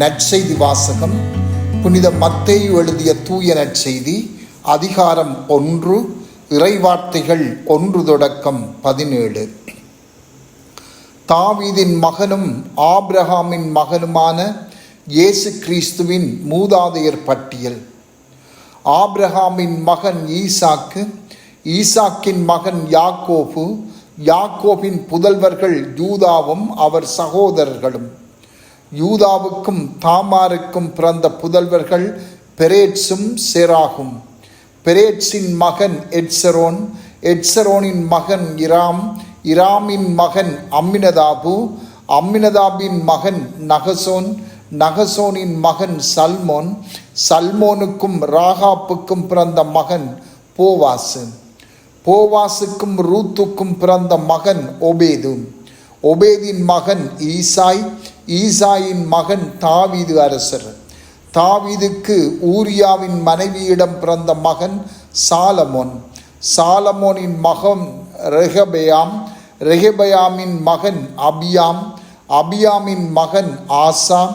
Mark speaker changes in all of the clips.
Speaker 1: நற்செய்தி வாசகம் புனித மத்தேயு எழுதிய தூய நற்செய்தி அதிகாரம் ஒன்று இறைவார்த்தைகள் ஒன்று தொடக்கம் பதினேழு. தாவீதின் மகனும் ஆப்ரஹாமின் மகனுமான இயேசு கிறிஸ்துவின் மூதாதையர் பட்டியல். ஆப்ரஹாமின் மகன் ஈசாக்கு ஈசாக்கின் மகன் யாக்கோபு யாக்கோபின் புதல்வர்கள் யூதாவும் அவர் சகோதரர்களும். யூதாவுக்கும் தாமாருக்கும் பிறந்த புதல்வர்கள் பெரேட்ஸும் செராகும். பெரேட்ஸின் மகன் எட்சரோன் எட்சரோனின் மகன் இராம் இராமின் மகன் அம்மினதாபு அம்மினதாபின் மகன் நகசோன் நகசோனின் மகன் சல்மோன் சல்மோனுக்கும் ராகாப்புக்கும் பிறந்த மகன் போவாசு. போவாசுக்கும் ரூத்துக்கும் பிறந்த மகன் ஒபேது ஒபேதின் மகன் ஈசாய் ஈசாயின் மகன் தாவீது அரசர். தாவீதுக்கு ஊரியாவின் மனைவியிடம் பிறந்த மகன் சாலமோன். சாலமோனின் மகன் ரெஹபயாம் ரெஹபயாமின் மகன் அபியாம். அபியாமின் மகன் ஆசா.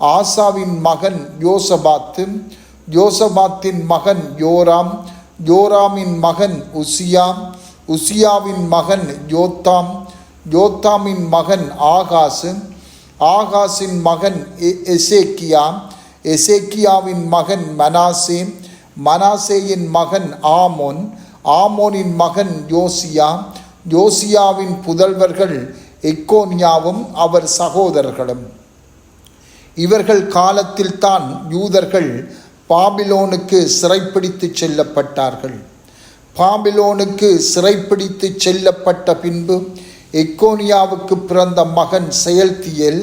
Speaker 1: ஆசாவின் மகன் யோசபாத்து. யோசபாத்தின் மகன் யோராம். யோராமின் மகன் உசியா. உசியாவின் மகன் யோத்தாம். யோத்தாமின் மகன் ஆகாசு. ஆகாசின் மகன் எ- எசேக்கியா எசேக்கியாவின் மகன் மனாசே மனாசேயின் மகன் ஆமோன் ஆமோனின் மகன் யோசியா யோசியாவின் புதல்வர்கள் எக்கோனியாவும் அவர் சகோதரர்களும். இவர்கள் காலத்தில்தான் யூதர்கள் பாபிலோனுக்கு சிறைப்பிடித்து செல்லப்பட்டார்கள். பாபிலோனுக்கு சிறைப்பிடித்து செல்லப்பட்ட பின்பு எக்கோனியாவுக்கு பிறந்த மகன் செயல்தியல்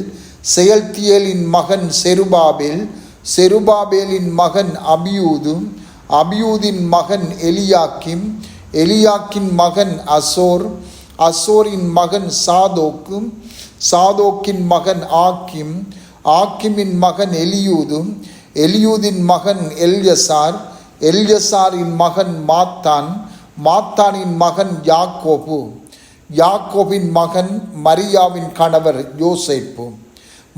Speaker 1: செயல்தியலின் மகன் செருபாபேல் செருபாபேலின் மகன் அபியூதும் அபியூதின் மகன் எலியாக்கிம் எலியாக்கின் மகன் அசோர் அசோரின் மகன் சாதோக்கும் சாதோக்கின் மகன் ஆக்கிம் ஆக்கிமின் மகன் எலியூதும் எலியூதின் மகன் எல்யசார் எல்யசாரின் மகன் மாத்தான் மாத்தானின் மகன் யாக்கோபு. யாக்கோவின் மகன் மரியாவின் கணவர் யோசேப்பு.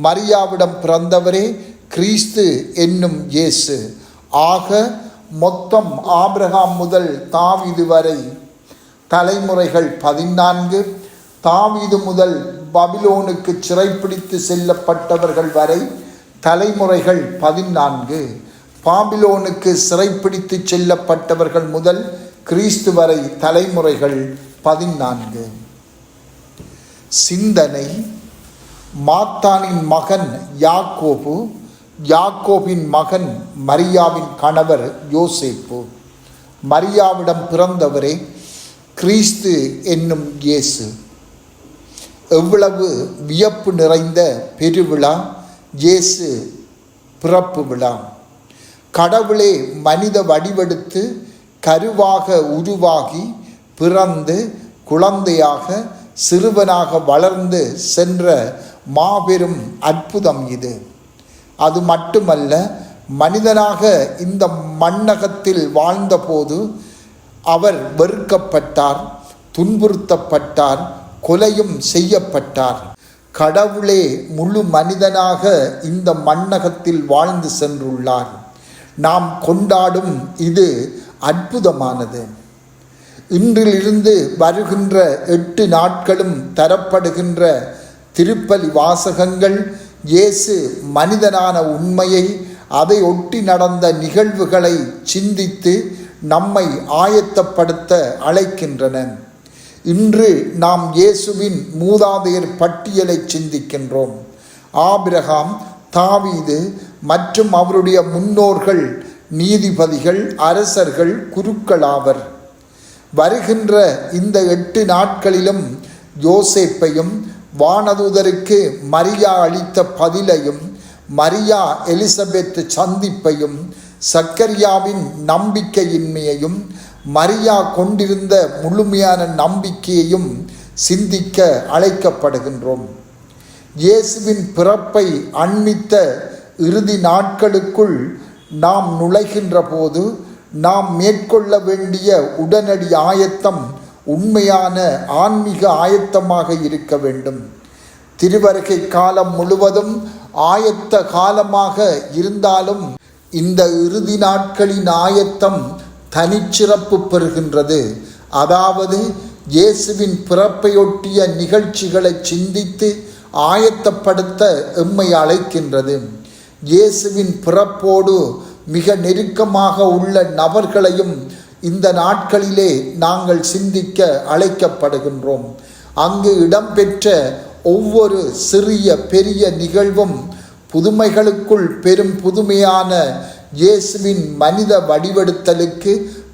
Speaker 1: மரியாவிடம் பிறந்தவரே கிறிஸ்து என்னும் இயேசு. ஆக மொத்தம் ஆபிரகாம் முதல் தாவீது வரை தலைமுறைகள் பதினான்கு தாவிது முதல் பபிலோனுக்கு சிறைப்பிடித்து செல்லப்பட்டவர்கள் வரை தலைமுறைகள் பதினான்கு. பாபிலோனுக்கு சிறைப்பிடித்து செல்லப்பட்டவர்கள் முதல் கிறிஸ்து வரை தலைமுறைகள் பதினான்கு. சிந்தனை. மாத்தானின் மகன் யாக்கோபு யாக்கோபின் மகன் மரியாவின் கணவர் யோசேப்பு. மரியாவிடம் பிறந்தவரே கிறிஸ்து என்னும் இயேசு. எவ்வளவு வியப்பு நிறைந்த பெருவிழா இயேசு பிறப்பு விழா. கடவுளே மனித வடிவெடுத்து கருவாக உருவாகி பிறந்து குழந்தையாக சிறுவனாக வளர்ந்து சென்ற மாபெரும் அற்புதம் இது. அது மட்டுமல்ல மனிதனாக இந்த மண்ணகத்தில் வாழ்ந்தபோது அவர் வெறுக்கப்பட்டார் துன்புறுத்தப்பட்டார் கொலையும் செய்யப்பட்டார். கடவுளே முழு மனிதனாக இந்த மண்ணகத்தில் வாழ்ந்து சென்றுள்ளார். நாம் கொண்டாடும் இது அற்புதமானது. இன்றிலிருந்து வருகின்ற எட்டு நாட்களும் தரப்படுகின்ற திருப்பலி வாசகங்கள் இயேசு மனிதனான உண்மையை அதை ஒட்டி நடந்த நிகழ்வுகளை சிந்தித்து நம்மை ஆயத்தப்படுத்த அழைக்கின்றன. இன்று நாம் இயேசுவின் மூதாதையர் பட்டியலை சிந்திக்கின்றோம். ஆபிரகாம் தாவீது மற்றும் அவருடைய முன்னோர்கள் நீதிபதிகள் அரசர்கள் குருக்களாவர். வருகின்ற இந்த எட்டு நாட்களிலும் யோசேப்பையும் வானதூதருக்கு மரியா அளித்த பதிலையும் மரியா எலிசபெத் சந்திப்பையும் சக்கரியாவின் நம்பிக்கையின்மையையும் மரியா கொண்டிருந்த முழுமையான நம்பிக்கையையும் சிந்திக்க அழைக்கப்படுகின்றோம். இயேசுவின் பிறப்பை அண்மித்த இறுதி நாட்களுக்குள் நாம் நுழைகின்ற போது நாம் மேற்கொள்ள வேண்டிய உடனடி ஆயத்தம் உண்மையான ஆன்மீக ஆயத்தமாக இருக்க வேண்டும். திருவருகை காலம் முழுவதும் ஆயத்த காலமாக இருந்தாலும் இந்த இறுதி நாட்களின் ஆயத்தம் தனிச்சிறப்பு பெறுகின்றது. அதாவது இயேசுவின் பிறப்பையொட்டிய நிகழ்ச்சிகளை சிந்தித்து ஆயத்தப்படுத்த எம்மை அழைக்கின்றது. இயேசுவின் பிறப்போடு மிக நெருக்கமாக உள்ள நபர்களையும் இந்த நாட்களிலே நாங்கள் சிந்திக்க அழைக்கப்படுகின்றோம். அங்கு இடம்பெற்ற ஒவ்வொரு சிறிய பெரிய நிகழ்வும் புதுமைகளுக்குள் பெரும் புதுமையான இயேசுவின் மனித வடிவெடுத்தலுக்கு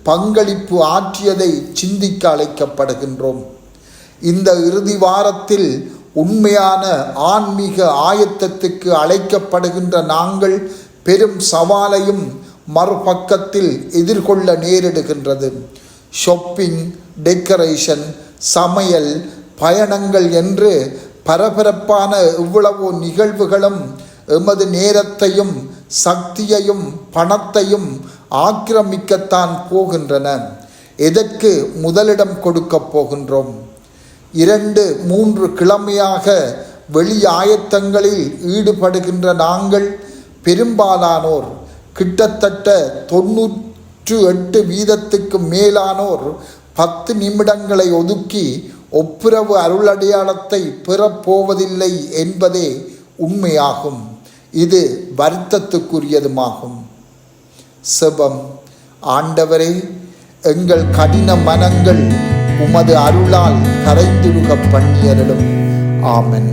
Speaker 1: பங்களிப்பு ஆற்றியதை சிந்திக்க அழைக்கப்படுகின்றோம். இந்த இறுதி வாரத்தில் உண்மையான ஆன்மீக ஆயத்தத்துக்கு அழைக்கப்படுகின்ற நாங்கள் பெரும் சவாலையும் மறுபக்கத்தில் எதிர்கொள்ள நேரிடுகின்றது. ஷொப்பிங் டெக்கரேஷன் சமையல் பயணங்கள் என்று பரபரப்பான இவ்வளவோ நிகழ்வுகளும் எமது நேரத்தையும் சக்தியையும் பணத்தையும் ஆக்கிரமிக்கத்தான் போகின்றன. எதற்கு முதலிடம் கொடுக்கப் போகின்றோம்? இரண்டு மூன்று கிழமையாக வெளி ஆயத்தங்களில் ஈடுபடுகின்ற நாங்கள் பெரும்பாலானோர் கிட்டத்தட்ட தொன்னூற்று எட்டு வீதத்துக்கு மேலானோர் பத்து நிமிடங்களை ஒதுக்கி ஒப்புரவு அருளடையாளத்தை பெறப்போவதில்லை என்பதே உண்மையாகும். இது வருத்தத்துக்குரியதுமாகும். செபம் ஆண்டவரே எங்கள் கடின மனங்கள் உமது அருளால் கரைந்துருக பண்ணியருளும். ஆமென்.